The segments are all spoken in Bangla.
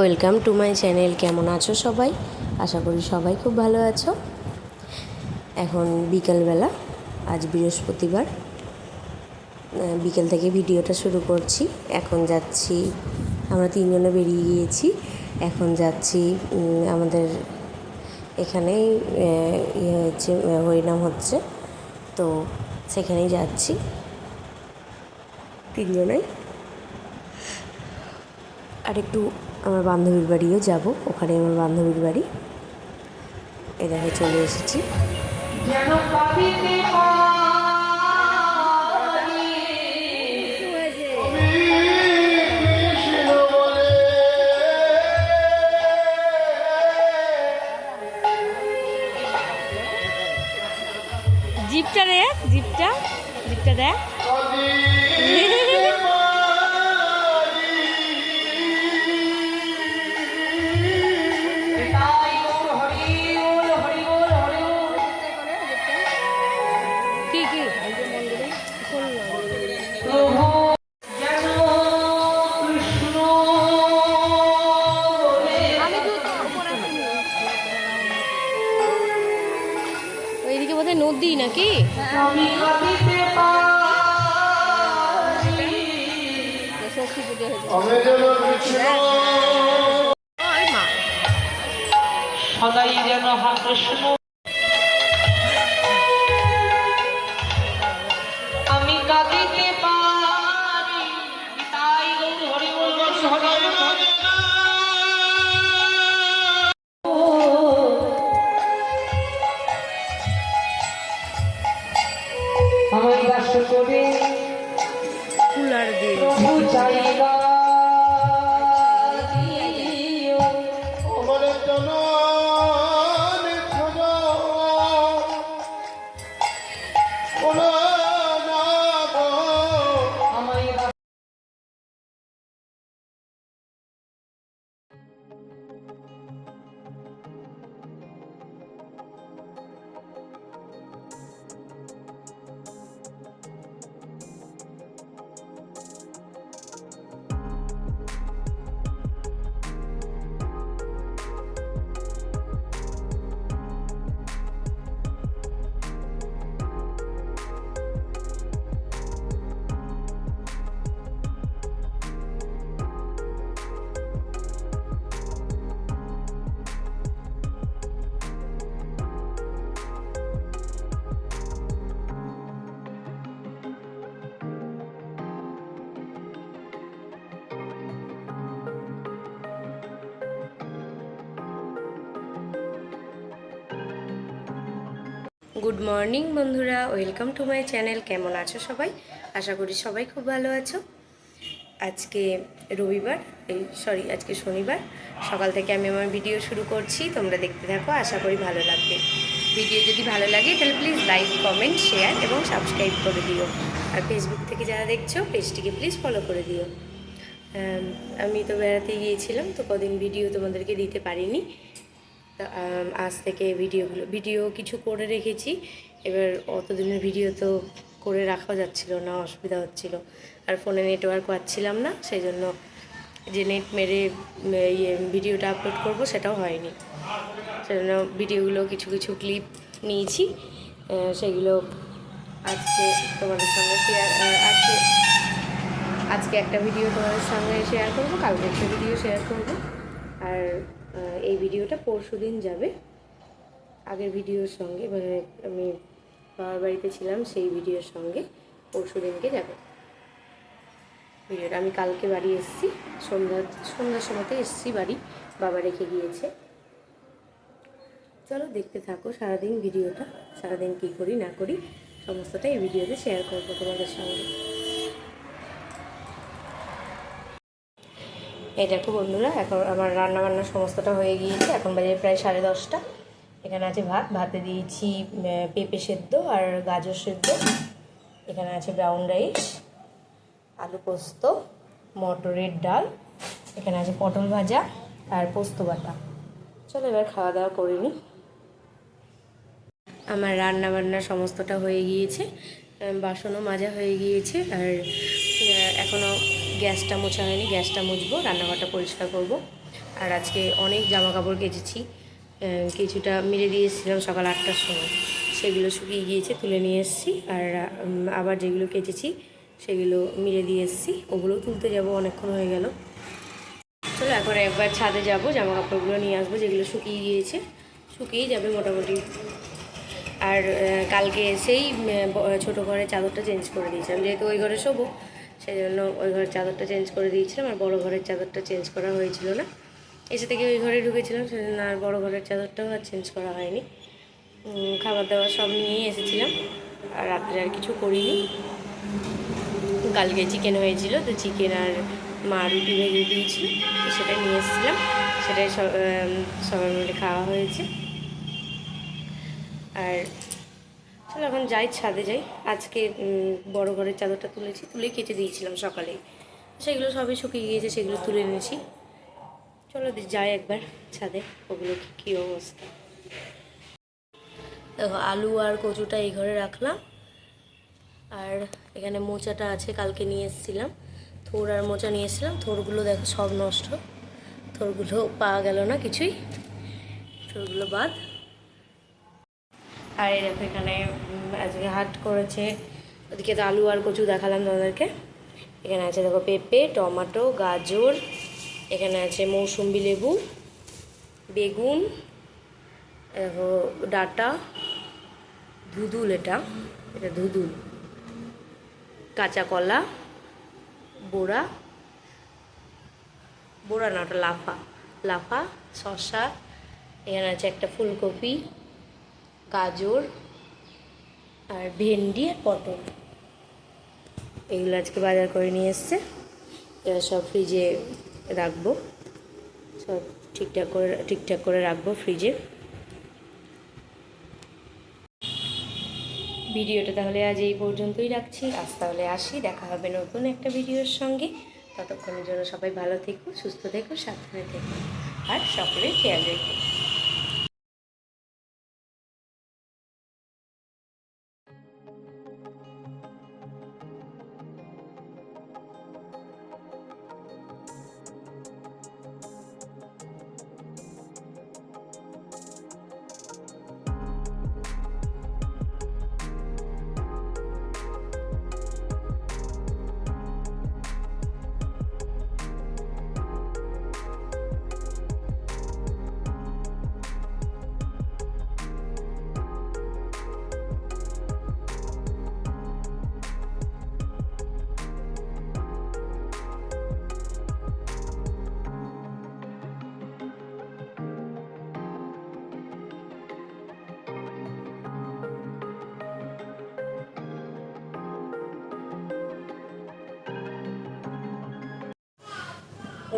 Welcome to my channel. কেমন আছো সবাই? আশা করি সবাই খুব ভালো আছো। এখন বিকালবেলা, আজ বৃহস্পতিবার। বিকেল থেকে ভিডিওটা শুরু করছি। এখন যাচ্ছি, আমরা তিনজনে বেরিয়ে গিয়েছি। এখন যাচ্ছি আমাদের এখানেই ইয়ে হচ্ছে হরিনাম হচ্ছে, তো সেখানেই যাচ্ছি। তিনজনেই। আর একটু আমার বান্ধবীর বাড়িও যাব। ওখানে আমার বান্ধবীর বাড়ি। এ দেখে চলে এসেছি। জিপটা দেখ জিপটা জিপটা দেখ। ওইদিকে বোধহয় নদী নাকি? সদাই যেন গুড মর্নিং বন্ধুরা। ওয়েলকাম টু মাই চ্যানেল কেমন আছো সবাই? আশা করি সবাই খুব ভালো আছো। আজকে রবিবার এই সরি আজকে শনিবার। সকাল থেকে আমি আমার ভিডিও শুরু করছি। তোমরা দেখতে থাকো আশা করি ভালো লাগবে। ভিডিও যদি ভালো লাগে তাহলে প্লিজ লাইক কমেন্ট শেয়ার এবং সাবস্ক্রাইব করে দিও। আর ফেসবুক থেকে যারা দেখছ পেজটিকে প্লিজ ফলো করে দিও। আম, তো বেড়াতে গিয়েছিলাম তো কদিন ভিডিও তোমাদেরকে দিতে পারিনি। আজ থেকে ভিডিওগুলো, ভিডিও কিছু করে রেখেছি। এবার অতদিনের ভিডিও তো করে রাখা যাচ্ছিল না, অসুবিধা হচ্ছিল। আর ফোনে নেটওয়ার্ক পাচ্ছিলাম না সেই জন্য যে নেট মেরে ইয়ে ভিডিওটা আপলোড করব সেটাও হয়নি। সেজন্য ভিডিওগুলো কিছু কিছু ক্লিপ নিয়েছি। সেগুলো আজকে তোমাদের সঙ্গে শেয়ার আজকে আজকে একটা ভিডিও তোমাদের সঙ্গে শেয়ার করব, কালকে একটা ভিডিও শেয়ার করব। আর এই ভিডিওটা পরশু দিন যাবে। আগের ভিডিওর সঙ্গে মানে আমি বাবার বাড়িতে ছিলাম, সেই ভিডিওর সঙ্গে পরশু দিনকে যাবে। ভিডিওটা আমি কালকে বাড়ি এসেছি, সন্ধ্যা, সন্ধ্যার সময়তে এসেছি বাড়ি, বাবা রেখে গিয়েছে। চলো দেখতে থাকো সারাদিন ভিডিওটা, সারাদিন কী করি, না করি সমস্তটা এই ভিডিওতে শেয়ার করব তোমাদের সঙ্গে। এই দেখো বন্ধুরা, এখন আমার রান্না বান্না সমস্তটা হয়ে গিয়েছে। এখন বাজে প্রায় সাড়ে দশটা। এখানে আছে ভাত ভাতে দিয়েছি পেঁপে সেদ্ধ আর গাজর সেদ্ধ। এখানে আছে ব্রাউন রাইস আলু পোস্ত, মটরের ডাল। এখানে আছে পটল ভাজা আর পোস্ত বাটা। চলো এবার খাওয়া দাওয়া করে নিই আমার রান্না বান্না সমস্তটা হয়ে গিয়েছে। বাসনও মাজা হয়ে গিয়েছে আর এখনও গ্যাসটা মোছা হয়নি, গ্যাসটা মুছবো, রান্নাঘরটা পরিষ্কার করব। আর আজকে অনেক জামা কাপড় কেচেছি কিছুটা মেরে দিয়ে এসেছিলাম সকাল আটটার সময়। সেগুলো শুকিয়ে গিয়েছে, তুলে নিয়ে এসেছি। আর আবার যেগুলো কেচেছি, সেগুলো মেরে দিয়ে এসেছি। ওগুলোও তুলতে যাব, অনেকক্ষণ হয়ে গেল। চলো, এখন একবার ছাদে যাব জামা কাপড়গুলো নিয়ে আসব, যেগুলো শুকিয়ে গিয়েছে। শুকিয়েই যাবে মোটামুটি। আর কালকে এসেই ছোটো ঘরের চাদরটা চেঞ্জ করে দিয়েছিলাম, যেহেতু ওই ঘরে শোবো। সেই জন্য ওই ঘরের চাদরটা চেঞ্জ করে দিয়েছিলাম আর বড় ঘরের চাদরটা চেঞ্জ করা হয়েছিল না। এসে থেকে ওই ঘরে ঢুকেছিলাম, সেজন্য আর বড় ঘরের চাদরটাও আর চেঞ্জ করা হয়নি। খাবার দাবার সব নিয়েই এসেছিলাম, আর রাত্রে আর কিছু করিনি। কালকে চিকেন হয়েছিল, তো চিকেন আর মা রুটি ভেজে দিয়েছিল, তো সেটাই নিয়ে এসেছিলাম। সেটাই সবাই মিলে খাওয়া হয়েছে। আর চলো, এখন যাই ছাদে যাই। আজকে বড় ঘরের চাদরটা তুলেছি, তুলে কেটে দিয়েছিলাম সকালে। সেগুলো সবই শুকিয়ে গিয়েছে, সেগুলো তুলে এনেছি। চলো যাই একবার ছাদে, ওগুলো কী অবস্থা। দেখো, আলু আর কচুটা এই ঘরে রাখলাম। আর এখানে মোচাটা আছে, কালকে নিয়ে এসেছিলাম। থোর আর মোচা নিয়ে এসেছিলাম। থোরগুলো দেখো সব নষ্ট। থোরগুলো পাওয়া গেল না কিছুই। থোরগুলো বাদ। আর এই দেখো এখানে আজকে হাট করেছে। ওদিকে তো আলু আর কচু দেখালাম তোমাদেরকে। এখানে আছে দেখো পেঁপে, টমাটো, গাজর, এখানে আছে মৌসুম্বি লেবু, বেগুন, দেখো ডাটা, ধুদুল এটা এটা ধুদুল, কাঁচা কলা, বোড়া বোড়া না, ওটা লাফা লাফা, শসা, এখানে আছে একটা ফুলকপি গাজর আর ভেন্ডি আর পটল। এগুলো আজকে বাজার করে নিয়ে এসছে। এবার সব ফ্রিজে রাখব। সব ঠিকঠাক করে ঠিকঠাক করে রাখব ফ্রিজে ভিডিওটা তাহলে আজ এই পর্যন্তই রাখছি। আজ তাহলে আসি, দেখা হবে নতুন একটা ভিডিওর সঙ্গে। ততক্ষণের জন্য সবাই ভালো থেকো, সুস্থ থেকো, সাবধানে থেকো। আর সকলের খেয়াল রেখো।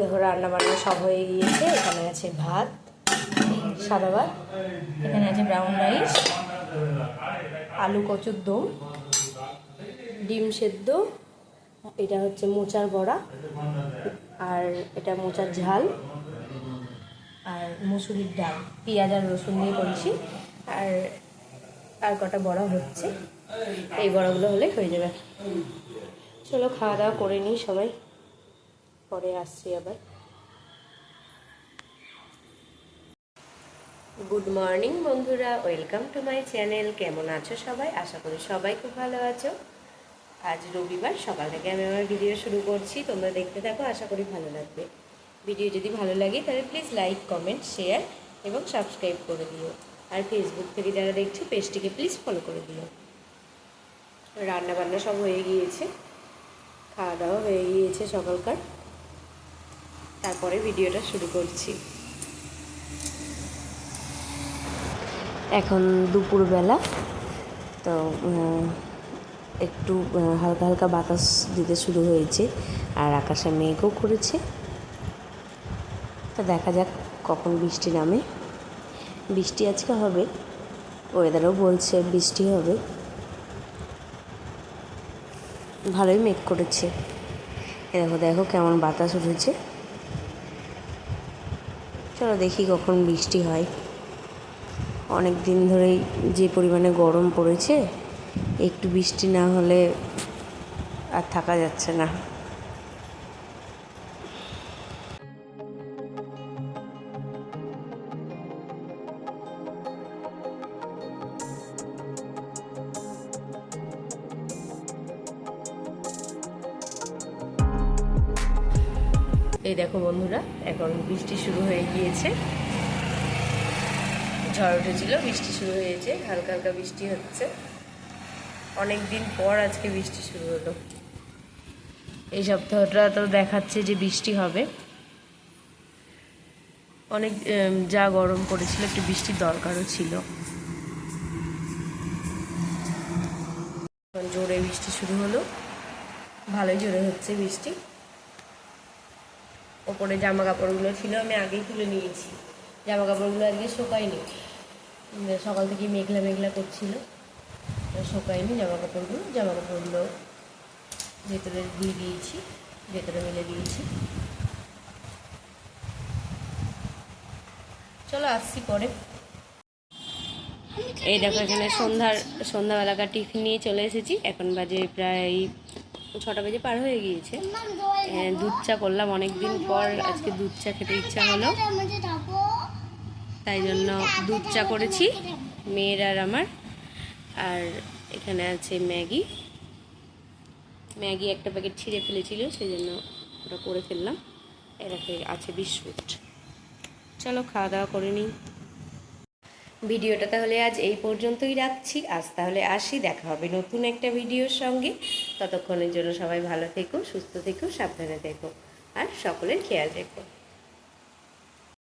দেখো রান্না বান্না সব হয়ে গিয়েছে। এখানে আছে ভাত, সাদা ভাত, এখানে আছে ব্রাউন রাইস, আলু কচুর দম, ডিম সেদ্ধ, এটা হচ্ছে মোচার বড়া, আর এটা মোচার ঝাল, আর মুসুরির ডাল, পেঁয়াজ আর রসুন দিয়ে করেছি, আর আর কটা বড়া হচ্ছে, এই বড়াগুলো হলে হয়ে যাবে। চলো খাওয়া দাওয়া করে নিই সবাই। পরে আসছি আবার। গুড মর্নিং বন্ধুরা ওয়েলকাম টু মাই চ্যানেল কেমন আছো সবাই? আশা করি সবাই খুব ভালো আছো। আজ রবিবার, সকাল থেকে আমি আমার ভিডিও শুরু করছি। তোমরা দেখতে থাকো, আশা করি ভালো লাগবে। ভিডিও যদি ভালো লাগে, তাহলে প্লিজ লাইক কমেন্ট শেয়ার এবং সাবস্ক্রাইব করে দিও। আর ফেসবুক থেকে যারা দেখছ, পেজটিকে প্লিজ ফলো করে দিও। রান্না বান্না সব হয়ে গিয়েছে। খাওয়া দাওয়া হয়ে গিয়েছে সকালকার। তারপরে ভিডিওটা শুরু করছি। এখন দুপুরবেলা, তো একটু হালকা হালকা বাতাস দিতে শুরু হয়েছে আর আকাশে মেঘও করেছে। তো দেখা যাক কখন বৃষ্টি নামে। বৃষ্টি আজকে হবে ওয়েদারও বলছে বৃষ্টি হবে। ভালোই মেঘ করেছে। দেখো দেখো কেমন বাতাস উঠেছে। চলো দেখি কখন বৃষ্টি হয়। অনেক দিন ধরেই যে পরিমাণে গরম পড়েছে, একটু বৃষ্টি না হলে আর থাকা যাচ্ছে না। এখন বৃষ্টি শুরু হয়ে গিয়েছে। ঝড় উঠেছিল, বৃষ্টি শুরু হয়েছে, হালকা হালকা বৃষ্টি হচ্ছে। অনেক দিন পর আজকে বৃষ্টি শুরু হলো। এই সপ্তাহটা তো দেখাচ্ছে যে বৃষ্টি হবে। অনেক যা গরম পড়েছিল, একটু বৃষ্টির দরকারও ছিল। জোরে বৃষ্টি শুরু হলো। ভালোই জোরে হচ্ছে বৃষ্টি। ওপরে জামা কাপড়গুলো ছিল আমি আগেই তুলে নিয়েছি। জামা কাপড়গুলো আজকে শোকায়নি। উম, সকাল থেকে মেঘলা মেঘলা করছিল। তো শোকায়নি জামা কাপড়গুলো জামা কাপড়গুলো ভেতরে দিয়ে দিয়েছি ভেতরে মেলে দিয়েছি। চলো আসছি পরে। এই দেখো এখানে সন্ধ্যার সন্ধ্যাবেলাকার টিফিন নিয়ে চলে এসেছি। এখন বাজে প্রায় ছটা বেজে পার হয়ে গিয়েছে। দুধ চা করলাম অনেক দিন পর আজকে দুধ চা খেতে ইচ্ছা হলো। তাই জন্য দুধ চা করেছি মেয়ের আর আমার। আর এখানে আছে ম্যাগি। ম্যাগি একটা প্যাকেট ছিঁড়ে ফেলেছিল সেই জন্য ওটা করে ফেললাম। এটাকে আছে বিস্কুট। চলো খাওয়া দাওয়া করে নিই। ভিডিওটা তাহলে আজ এই পর্যন্তই রাখছি। আজ তাহলে আসি দেখা হবে নতুন একটা ভিডিওর সঙ্গে। ততক্ষণের জন্য সবাই ভালো থেকো সুস্থ থেকো সাবধানে থেকো আর সকলের খেয়াল রেখো।